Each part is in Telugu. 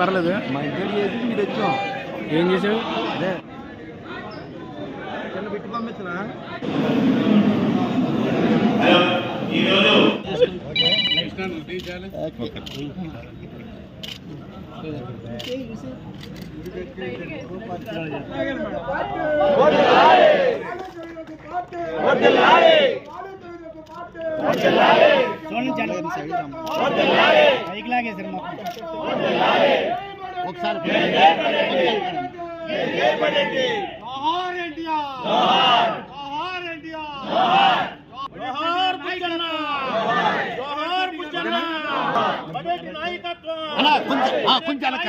పర్లేదు మా ఇంటికి చేసి మీరు వచ్చాం ఏం చేసావు అదే చిన్న పెట్టి పంపించనా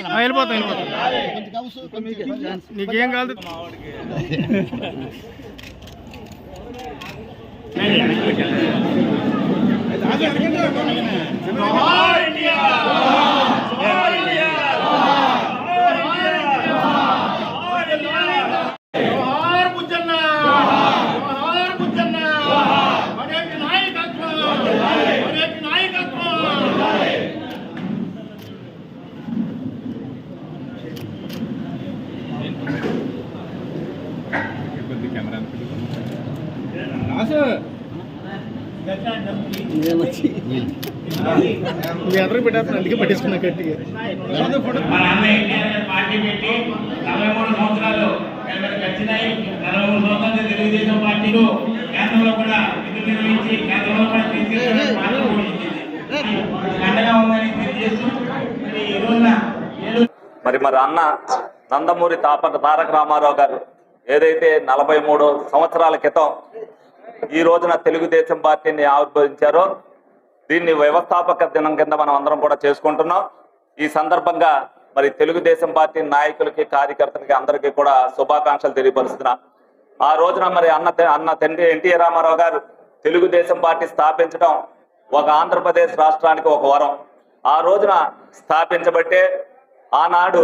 ఆ, వెళ్ళిపోతాం వెళ్ళిపోతాం. నీకేం కాదు জয় ইন্ডিয়া మీ అందరికి పెట్టేస్తాను అందుకే పట్టేసుకున్నా గట్టిగా. మన అన్న ఎన్టీఆర్ పార్టీ పెట్టి నలభై మూడు సంవత్సరాలు మరి వచ్చినాయి నలభై మూడు సంవత్సరాలు తెలుగుదేశం పార్టీలో కేంద్రంలో కూడా విధులు నిర్వహించి కేంద్రంలో కూడా తీసుకెళ్ళిన పార్టీ పోషించింది. అండగా ఉందని తెలియజేస్తూ మరి ఈ రోజున ఏలూరు మరి మరి అన్న నందమూరి తాప తారక రామారావు గారు ఏదైతే నలభై మూడు సంవత్సరాల క్రితం ఈ రోజున తెలుగుదేశం పార్టీని ఆవిర్భవించారో దీన్ని వ్యవస్థాపక దినం కింద మనం అందరం కూడా చేసుకుంటున్నాం. ఈ సందర్భంగా మరి తెలుగుదేశం పార్టీ నాయకులకి కార్యకర్తలకి అందరికీ కూడా శుభాకాంక్షలు తెలియపరుస్తున్నా. ఆ రోజున మరి అన్న అన్న తండ్రి ఎన్టీఆర్ రామారావు గారు తెలుగుదేశం పార్టీ స్థాపించడం ఒక ఆంధ్రప్రదేశ్ రాష్ట్రానికి ఒక వరం. ఆ రోజున స్థాపించబట్టే ఆనాడు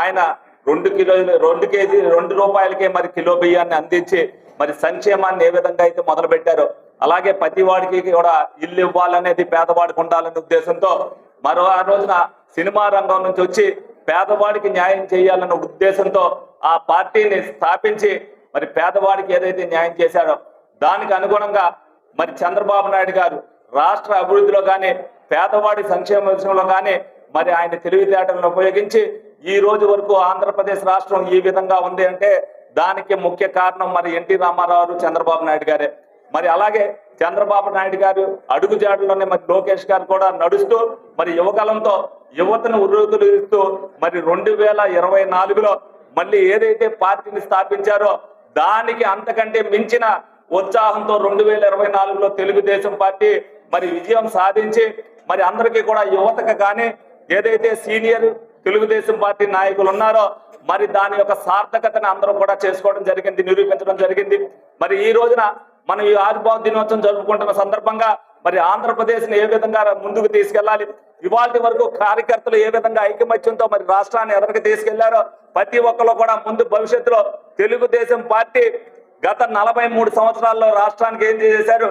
ఆయన రెండు కిలో రెండు కేజీ రెండు రూపాయలకే మరి కిలో బియ్యాన్ని అందించి మరి సంక్షేమాన్ని ఏ విధంగా అయితే మొదలు పెట్టారో అలాగే ప్రతి వాడికి కూడా ఇల్లు ఇవ్వాలనేది పేదవాడికి ఉండాలనే ఉద్దేశంతో మరో ఆ రోజున సినిమా రంగం నుంచి వచ్చి పేదవాడికి న్యాయం చేయాలన్న ఉద్దేశంతో ఆ పార్టీని స్థాపించి మరి పేదవాడికి ఏదైతే న్యాయం చేశారో దానికి అనుగుణంగా మరి చంద్రబాబు నాయుడు గారు రాష్ట్ర అభివృద్ధిలో కానీ పేదవాడి సంక్షేమ విషయంలో కానీ మరి ఆయన తెలివితేటలను ఉపయోగించి ఈ రోజు వరకు ఆంధ్రప్రదేశ్ రాష్ట్రం ఈ విధంగా ఉంది అంటే దానికి ముఖ్య కారణం మరి ఎన్టీ రామారావు చంద్రబాబు నాయుడు గారే. మరి అలాగే చంద్రబాబు నాయుడు గారు అడుగుజాడలోనే మరి లోకేష్ గారు కూడా నడుస్తూ మరి యువకాలంతో యువతను ఉర్రూతులు ఇస్తూ మరి రెండు వేల ఇరవై నాలుగులో మళ్ళీ ఏదైతే పార్టీని స్థాపించారో దానికి అంతకంటే మించిన ఉత్సాహంతో రెండు వేల ఇరవై నాలుగులో తెలుగుదేశం పార్టీ మరి విజయం సాధించి మరి అందరికీ కూడా యువతకు కానీ ఏదైతే సీనియర్ తెలుగుదేశం పార్టీ నాయకులు ఉన్నారో మరి దాని యొక్క సార్థకతను అందరూ కూడా చేసుకోవడం జరిగింది నిరూపించడం జరిగింది. మరి ఈ రోజున మనం ఈ ఆవిర్భావ దినోత్సవం జరుపుకుంటున్న సందర్భంగా మరి ఆంధ్రప్రదేశ్ని ఏ విధంగా ముందుకు తీసుకెళ్ళాలి ఇవాళ వరకు కార్యకర్తలు ఏ విధంగా ఐకమత్యంతో మరి రాష్ట్రాన్ని ఎదరికి తీసుకెళ్ళారో ప్రతి ఒక్కరు కూడా ముందు భవిష్యత్తులో తెలుగుదేశం పార్టీ గత నలభై మూడు సంవత్సరాల్లో రాష్ట్రానికి ఏం చేశారు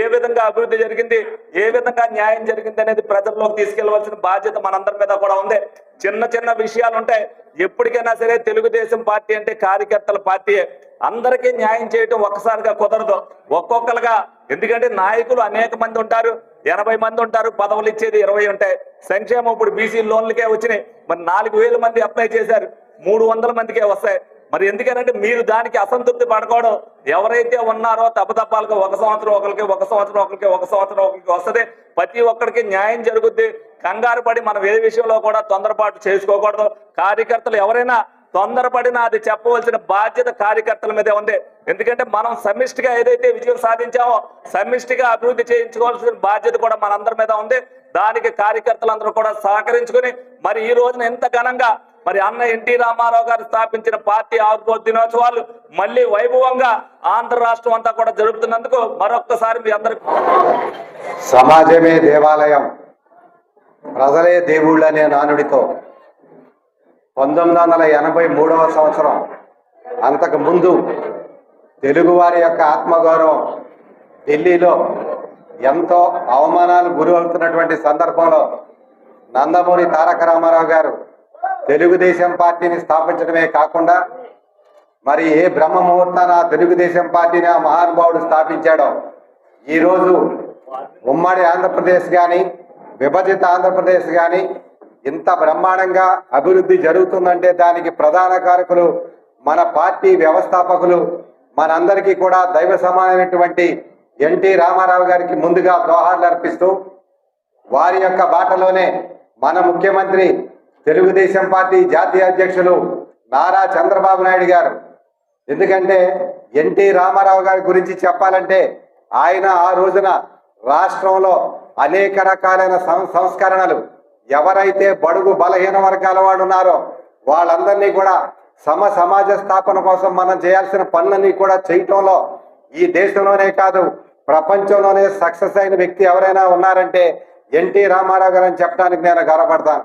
ఏ విధంగా అభివృద్ధి జరిగింది? ఏ విధంగా న్యాయం జరిగింది అనేది ప్రజల్లోకి తీసుకెళ్ళవలసిన బాధ్యత మనందరి మీద కూడా ఉంది. చిన్న చిన్న విషయాలు ఉంటాయి ఎప్పటికైనా సరే తెలుగుదేశం పార్టీ అంటే కార్యకర్తల పార్టీ. అందరికీ న్యాయం చేయటం ఒక్కసారిగా కుదరదు. ఒక్కొక్కరుగా. ఎందుకంటే నాయకులు అనేక మంది ఉంటారు. ఎనభై మంది ఉంటారు. పదవులు ఇచ్చేది ఇరవై ఉంటాయి. సంక్షేమం ఇప్పుడు బీసీ లోన్లకే వచ్చినాయి. మరి నాలుగు వేల మంది అప్లై చేశారు. మూడు వందల మందికే వస్తాయి. మరి ఎందుకనంటే మీరు దానికి అసంతృప్తి పడకూడదు ఎవరైతే ఉన్నారో తప్పతప్పాలకు ఒక సంవత్సరం ఒకరికి ఒక సంవత్సరం ఒకరికి ఒక సంవత్సరం ఒకరికి వస్తుంది. ప్రతి ఒక్కరికి న్యాయం జరుగుద్ది. కంగారు పడి మనం ఏ విషయంలో కూడా తొందరపాటు చేసుకోకూడదు. కార్యకర్తలు ఎవరైనా తొందరపడినా అది చెప్పవలసిన బాధ్యత కార్యకర్తల మీదే ఉంది. ఎందుకంటే మనం సమిష్టిగా ఏదైతే విజయం సాధించామో సమిష్టిగా అభివృద్ధి చేయించుకోవాల్సిన బాధ్యత కూడా మనందరి మీద ఉంది. దానికి కార్యకర్తలందరూ కూడా సహకరించుకుని మరి ఈ రోజున ఎంత ఘనంగా మరి అన్న ఎన్టీ రామారావు గారు స్థాపించిన పార్టీ ఆవిర్భావ దినోత్సవాలు మళ్ళీ వైభవంగా ఆంధ్ర రాష్ట్రం అంతా కూడా జరుపుతున్నందుకు మరొక్కసారి మీ అందరికి సమాజమే దేవాలయం. ప్రజలే దేవుళ్ళు అనే నానుడితో. పంతొమ్మిది వందల ఎనభై మూడవ సంవత్సరం. అంతకు ముందు తెలుగువారి యొక్క ఆత్మగౌరవం ఢిల్లీలో ఎంతో అవమానాలు గురి అవుతున్నటువంటి సందర్భంలో నందమూరి తారక రామారావు గారు తెలుగుదేశం పార్టీని స్థాపించడమే కాకుండా మరి ఏ బ్రహ్మ ముహూర్తాన తెలుగుదేశం పార్టీని ఆ మహానుభావుడు స్థాపించాడో ఈరోజు ఉమ్మడి ఆంధ్రప్రదేశ్ కానీ విభజిత ఆంధ్రప్రదేశ్ కానీ ఇంత బ్రహ్మాండంగా అభివృద్ధి జరుగుతుందంటే దానికి ప్రధాన కారకులు మన పార్టీ వ్యవస్థాపకులు మనందరికీ కూడా దైవ సమానమైనటువంటి ఎన్టీ రామారావు గారికి ముందుగా దోహాలు అర్పిస్తూ వారి యొక్క బాటలోనే మన ముఖ్యమంత్రి తెలుగుదేశం పార్టీ జాతీయ అధ్యక్షులు నారా చంద్రబాబు నాయుడు గారు. ఎందుకంటే ఎన్టీ రామారావు గారి గురించి చెప్పాలంటే ఆయన ఆ రోజున రాష్ట్రంలో అనేక రకాలైన సం- సంస్కరణలు ఎవరైతే బడుగు బలహీన వర్గాల వాడు ఉన్నారో వాళ్ళందరినీ కూడా సమ సమాజ స్థాపన కోసం మనం చేయాల్సిన పనులన్నీ కూడా చేయటంలో ఈ దేశంలోనే కాదు ప్రపంచంలోనే సక్సెస్ అయిన వ్యక్తి ఎవరైనా ఉన్నారంటే ఎన్టీ రామారావు గారు అని చెప్పడానికి నేను గర్వపడతాను.